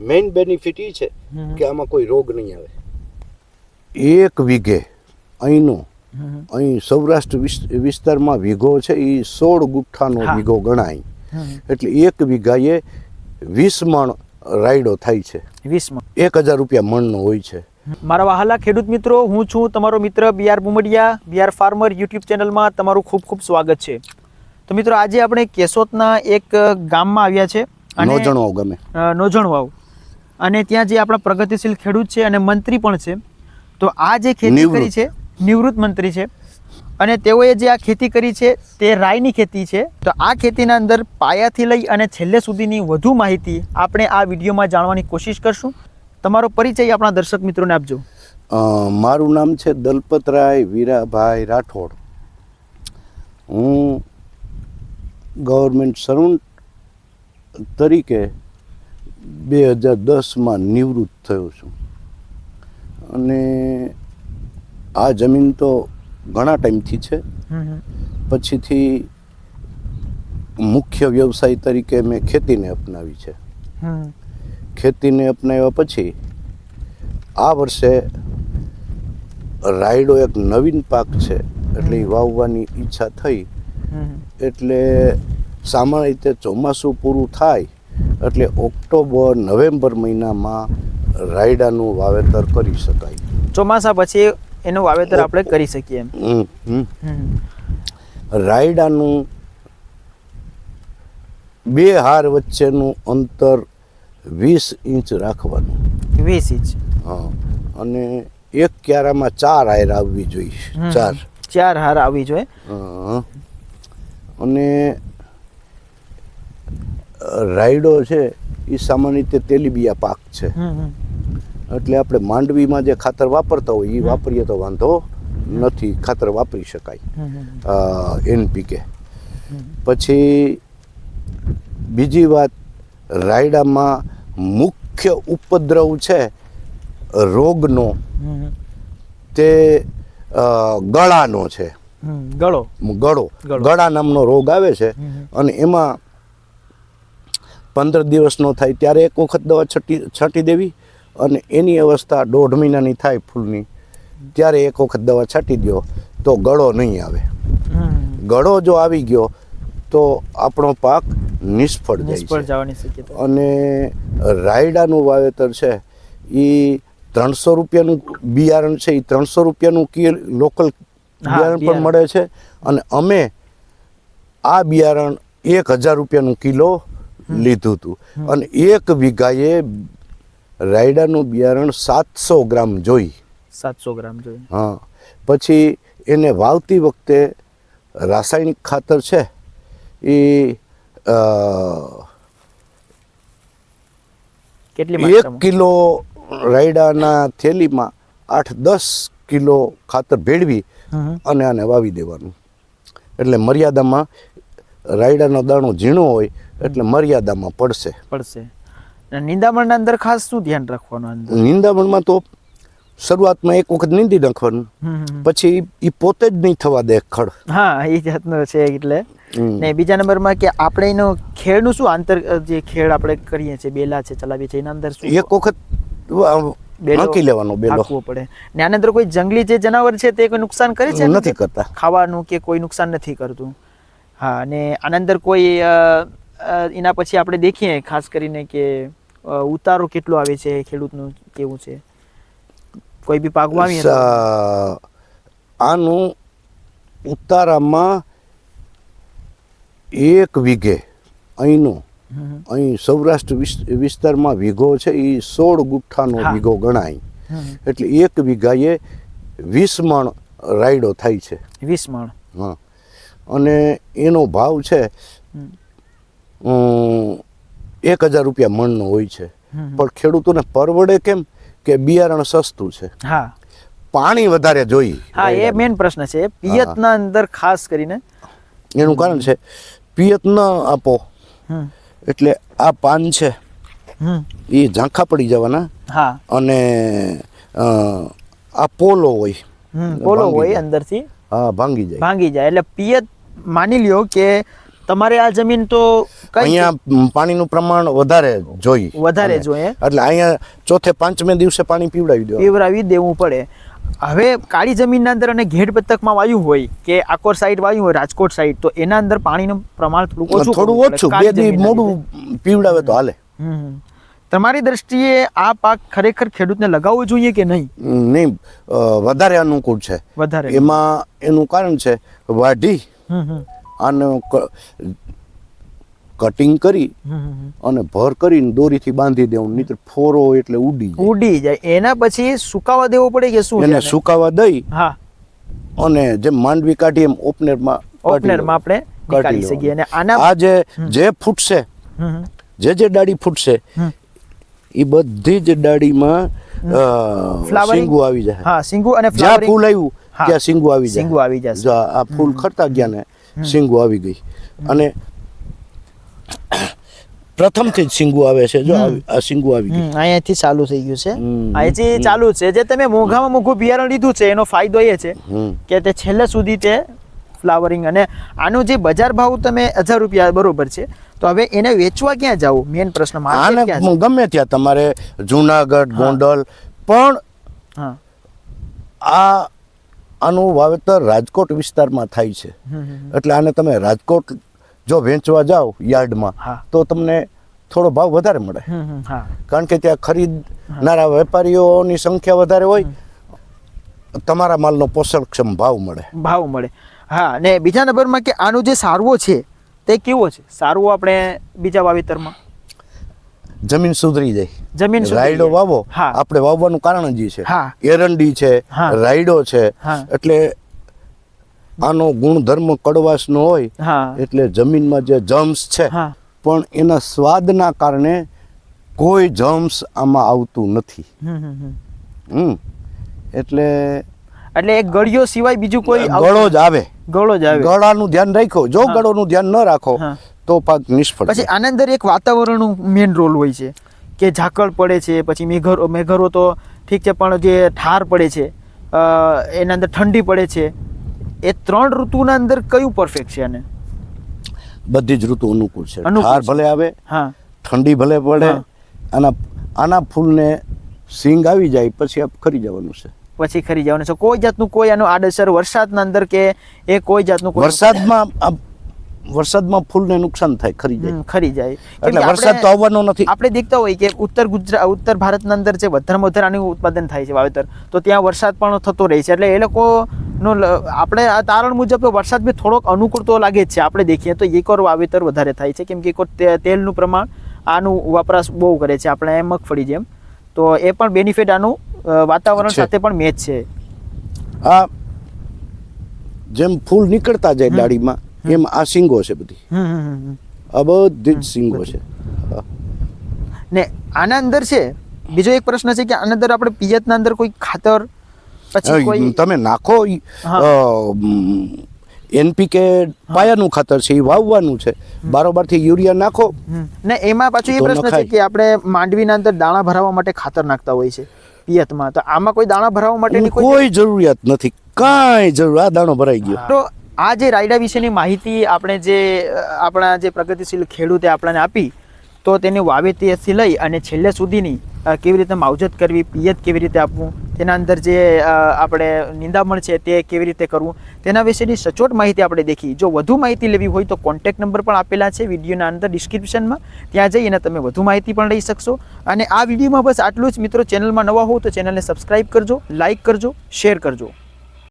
Main benefit એ છે કે આમાં કોઈ રોગ નહીં આવે. એક વીઘે અહીંનો અહીં સૌરાષ્ટ્ર વિસ્તારમાં વીઘો છે એ સોળ ગુઠ્ઠાનો. વીઘો ગણાય. એટલે એક વીઘાએ વીસ મણ રાયડો થાય છે. વીસમાં એક હજાર રૂપિયા મણનો હોય છે. મારા વહાલા ખેડૂત મિત્રો હું છું તમારો મિત્ર B R Bumdiya B R farmer YouTube ચેનલમાં તમારું ખૂબ ખૂબ સ્વાગત છે. તો મિત્રો આજે આપણે કેશોદના એક ગામમાં આવ્યા છે નો જણાવો ગમે. અ, નોજણવાવ. અને ત્યાં જે આપણા પ્રગતિશીલ ખેડૂત છે અને મંત્રી પણ છે તો આ જે ખેતી કરી છે નિવૃત્ત મંત્રી છે. અને તેઓએ જે આ ખેતી કરી છે તે રાયની ખેતી છે. તો આ ખેતીના અંદર પાયાથી લઈ અને છેલ્લે સુધીની વધુ માહિતી આપણે આ વિડીયોમાં જાણવાની કોશિશ કરશું. તમારો પરિચય આપણા દર્શક મિત્રોને આપજો. મારું નામ છે દલપતરાય વીરાભાઈ રાઠોડ. હું ગવર્મેન્ટ સર્વન્ટ તરીકે બે હજાર દસમાં નિવૃત્ત થયો છું. અને આ જમીન તો ઘણા ટાઈમથી છે. પછીથી મુખ્ય વ્યવસાય તરીકે મેં ખેતીને અપનાવી છે. ખેતીને અપનાવ્યા પછી આ વર્ષે રાયડો એક નવીન પાક છે. એટલે એ વાવવાની ઈચ્છા થઈ. એટલે સામાન્ય રીતે ચોમાસું પૂરું થાય એટલે ઓક્ટોબર નવેમ્બર મહિનામાં રાયડાનું વાવેતર કરી શકાય. ચોમાસા પછી એનું વાવેતર આપણે કરી શકીએ. રાયડાનું બે હાર વચ્ચેનું અંતર વીસ ઇંચ રાખવાનું. વીસ ઇંચ. હા અને એક ક્યારામાં ચાર હાર આવવી જોઈએ. ચાર. ચાર હાર આવવી જોઈએ. અને રાયડો છે એ સામાન્ય રીતે તેલીબિયા પાક છે. એટલે આપણે માંડવીમાં જે ખાતર વાપરતા હોય એ વાપરીએ તો વાંધો નથી. ખાતર વાપરી શકાય. એનપીકે. પછી બીજી વાત રાયડામાં મુખ્ય ઉપદ્રવ છે રોગનો. તે ગળાનો છે. ગળો. ગળો. ગળા. નામનો રોગ આવે છે અને એમાં પંદર દિવસનો થાય ત્યારે એક વખત દવા છટી છાંટી દેવી અને એની અવસ્થા દોઢ મહિનાની થાય ફૂલની ત્યારે એક વખત દવા છાંટી દો તો ગળો નહીં આવે. ગળો જો આવી ગયો તો આપણો પાક નિષ્ફળ જાય છે. અને રાયડાનું વાવેતર છે એ ત્રણસો રૂપિયાનું બિયારણ છે એ ત્રણસો રૂપિયાનું કી લોકલ બિયારણ પણ મળે છે. અને અમે આ બિયારણ એક હજાર રૂપિયાનું કિલો લીધું હતું અને એક વીઘાએ રાયડાનું બિયારણ સાતસો ગ્રામ જોઈ. સાતસો ગ્રામ જોઈએ હા. પછી એને વાવતી વખતે રાસાયણિક ખાતર છે એ કેટલી એક કિલો રાયડાના થેલીમાં આઠ દસ કિલો ખાતર ભેળવી અને આને વાવી દેવાનું. એટલે મર્યાદામાં રાયડાનો દાણો ઝીણો હોય એટલે મર્યાદામાં પડશે. પડશે. નિંદામણના અંદર ખાસ શું ધ્યાન રાખવાનું નિંદામણમાં તો શરૂઆતમાં એક વખત નીંદી નાખવાનું. પછી એ પોતે જ નહીં થવા દે ખડ. હા એ જાતનો છે એટલે. ને બીજા નંબરમાં કે આપણે એનો ખેડનું શું આંતર જે ખેડ આપણે કરીએ છીએ બેલા છે ચલાવીએ છીએ એના અંદર શું? એક વખત હાંકી લેવાનો બેલો. હાંકવો પડે. ને આના અંદર કોઈ જંગલી જે જનાવર છે તે કોઈ નુકસાન કરે છે? નથી કરતા. ખાવાનું કે કોઈ નુકસાન નથી કરતું? હા અને આના અંદર કોઈ એના પછી આપણે દેખીએ ખાસ કરીને કે ઉતારો કેટલો આવે છે ખેડૂતનું કેવું છે. કોઈ બી પાક વાવીએ આનું ઉતારામાં એક વીઘે અહીંનું અહીં સૌરાષ્ટ્ર વિસ્તારમાં વીઘો છે એ સોળ ગુઠ્ઠાનો. વીઘો ગણાય. એટલે એક વીઘાએ વીસ મણ રાયડો થાય છે. વીસ મણ. હા. અને એનો ભાવ છે એક હજાર રૂપિયા મણનો હોય છે. પણ ખેડૂતોને પરવડે કેમ કે બિયારણ સસ્તું છે? હા. પાણી વધારે જોઈ. હા એ મેઇન પ્રશ્ન છે. પિયતના અંદર ખાસ કરીને એનું કારણ છે પિયત ન આપો એટલે આ પાન છે એ ઝાંખા પડી જવાના હા. અને આ પોલો હોય. પોલો હોય. અંદરથી. હા ભાંગી જાય. ભાંગી જાય. એટલે પિયત માની લ્યો કે તમારે આ જમીન તો અહીંયા પાણીનું પ્રમાણ વધારે જોઈ વધારે જોઈએ. એટલે અહીંયા ચોથે પાંચમે દિવસે પાણી પીવડાવી દો પીવડાવી દેવું પડે. હવે કાળી જમીનના અંદર અને ઘેડ પતકમાં વાયુ હોય કે આકોર સાઈડ વાયુ હોય રાજકોટ સાઈડ તો એના અંદર પાણીનું પ્રમાણ થોડું ઓછું થોડું ઓછું. બે દી મોડું પીવડાવે તો હાલે. તમારી દ્રષ્ટિએ આ પાક ખરેખર ખેડૂતને લગાવવો જોઈએ કે નહીં? નહીં. વધારે અનુકૂળ છે. વધારે. એમાં એનું કારણ છે વાઢી. હમ, હમ. આનું કટિંગ કરી. અને ભર કરીને દોરીથી બાંધી દેવું નહીતર ફોરો એટલે ઉડી જાય. ઉડી જાય. એના પછી સુકાવા દેવો પડે કે શું એને સુકાવા દઈ હા. અને જેમ માંડવી કાઢી એમ ઓપનરમાં ઓપનરમાં આપણે કાઢી શકીએ. અને આના આ જે જે ફૂટશે. જે જે ડાળી ફૂટશે એ બધી જ ડાળીમાં સિંગુ? આવી જાય. હા સિંગુ અને જ્યાં ફૂલ આવ્યું ત્યાં સિંગુ આવી જાય. સિંગુ આવી જાય આ ફૂલ ખરતા ગયા ને શીંગું આવી ગઈ. અને પ્રથમથી જ સિંગુ આવે છે જો આ સિંગુ આવી ગઈ. અહીંયાથી ચાલુ થઈ ગયું છે. અહીંથી ચાલુ છે જે તમે મોંઘામાં મોંઘું બિયારણ લીધું છે એનો ફાયદો એ છે કે તે છેલ્લે સુધી તે ફ્લાવરિંગ અને આનો જે બજાર ભાવ તમે હજાર રૂપિયા બરોબર છે તો હવે એને વેચવા ક્યાં જાવ મેઇન પ્રશ્ન આને ગમે ત્યાં તમારે જુનાગઢ ગોંડલ પણ આ આનું વાવેતર રાજકોટ વિસ્તારમાં થાય છે. એટલે આને તમે રાજકોટ જો વેચવા જાઓ યાર્ડમાં તો તમને થોડો ભાવ વધારે મળે. કારણ કે ત્યાં ખરીદનારા વેપારીઓની સંખ્યા વધારે હોય તમારા માલનો પોષણક્ષમ ભાવ મળે. ભાવ મળે. હા ને બીજા નંબરમાં કે આનો જે સારવો છે તે કેવો છે? સારવો આપણે બીજા વાવેતરમાં? જમીન સુધરી જાય. જમીન રાયડો વાવો. આપણે વાવવાનું કારણ જ છે. એરંડી છે રાયડો છે. એટલે આનો ગુણધર્મ કડવાશનો હોય એટલે જમીનમાં જે જમ્સ છે પણ એના સ્વાદના કારણે કોઈ જમ્સ આમાં આવતું નથી. હમ, એટલે એટલે એક ગળિયો સિવાય બીજું કોઈ ગળો જ આવે. ગળો જ આવે. ગળાનું ધ્યાન રાખો. જો. ગળોનું ધ્યાન ન રાખો. તો પાક નિષ્ફળ પછી. આના અંદર એક વાતાવરણનું મેઇન રોલ હોય છે કે ઝાકળ પડે છે પછી મેઘરો મેઘરો તો ઠીક છે પણ જે ઠાર પડે છે એના અંદર ઠંડી પડે છે એ ત્રણ ઋતુના અંદર કયું પરફેક્ટ છે આને? બધી જ ઋતુ અનુકૂળ છે. ઠાર ભલે આવે હા. ઠંડી ભલે પડે. આના આના ફૂલને સિંગ આવી જાય પછી આપ ખરી જવાનું છે. પછી ખરી જવાનું છે. કોઈ જાતનું કોઈ આનું આડઅસર વરસાદના અંદર કે એ કોઈ જાતનું વરસાદમાં વરસાદમાં ફૂલને નુકસાન થાય ખરી જાય. ખરી જાય. એટલે વરસાદ તો આવવાનો નથી. આપણે દેખતા હોય કે ઉત્તર ગુજરાત ઉત્તર ભારતના અંદર જે વધારેમાં વધારે આનું ઉત્પાદન થાય છે વાવેતર તો ત્યાં વરસાદ પણ થતો રહે છે. એટલે એ લોકોનો આપણે આ તારણ મુજબ તો વરસાદ બી થોડોક અનુકૂળ તો લાગે જ છે. આપણે દેખીએ તો એક વાવેતર વધારે થાય છે. કેમ કે એક તેલનું પ્રમાણ આનું વપરાશ બહુ કરે છે. આપણે મગફળી જેમ. તો એ પણ બેનિફિટ આનું વાતાવરણ સાથે પણ મેચ છે. આ જેમ ફૂલ નીકળતા જાય ડાળીમાં એમ આ સિંગો છે બધી. આ બધી જ સિંગો છે. ને આના અંદર છે બીજો એક પ્રશ્ન છે કે આના અંદર આપણે પિયતના અંદર કોઈ ખાતર પછી કોઈ તમે નાખો એનપીકે પાયાનું ખાતર છે એ વાવવાનું છે. બારોબારથી યુરિયા નાખો. ને એમાં પાછું એ પ્રશ્ન છે કે આપણે માંડવીના અંદર દાણા ભરાવવા માટે ખાતર નાખતા હોય છે પિયતમાં. તો આમાં કોઈ દાણા ભરાવવા માટેની કોઈ જરૂરિયાત નથી. કાંઈ જરૂર. આ દાણો ભરાઈ ગયો. તો આ જે રાયડા વિશેની માહિતી આપણે જે આપણા જે પ્રગતિશીલ ખેડૂતે આપણને આપી, તો તેની વાવેતીથી લઈ અને છેલ્લે સુધીની કેવી રીતે માવજત કરવી, પિયત કેવી રીતે આપવું, તેના અંદર જે આપણે નિંદામણ છે તે કેવી રીતે કરવું, તેના વિશેની સચોટ માહિતી આપણે દેખી. જો વધુ માહિતી લેવી હોય તો કોન્ટેક નંબર પણ આપેલા છે વિડીયોના અંદર ડિસ્ક્રિપ્શનમાં. ત્યાં જઈને તમે વધુ માહિતી પણ લઈ શકશો. અને આ વિડીયોમાં બસ આટલું જ. મિત્રો, ચેનલમાં નવા હો તો ચેનલને સબસ્ક્રાઈબ કરજો, લાઇક કરજો, શેર કરજો.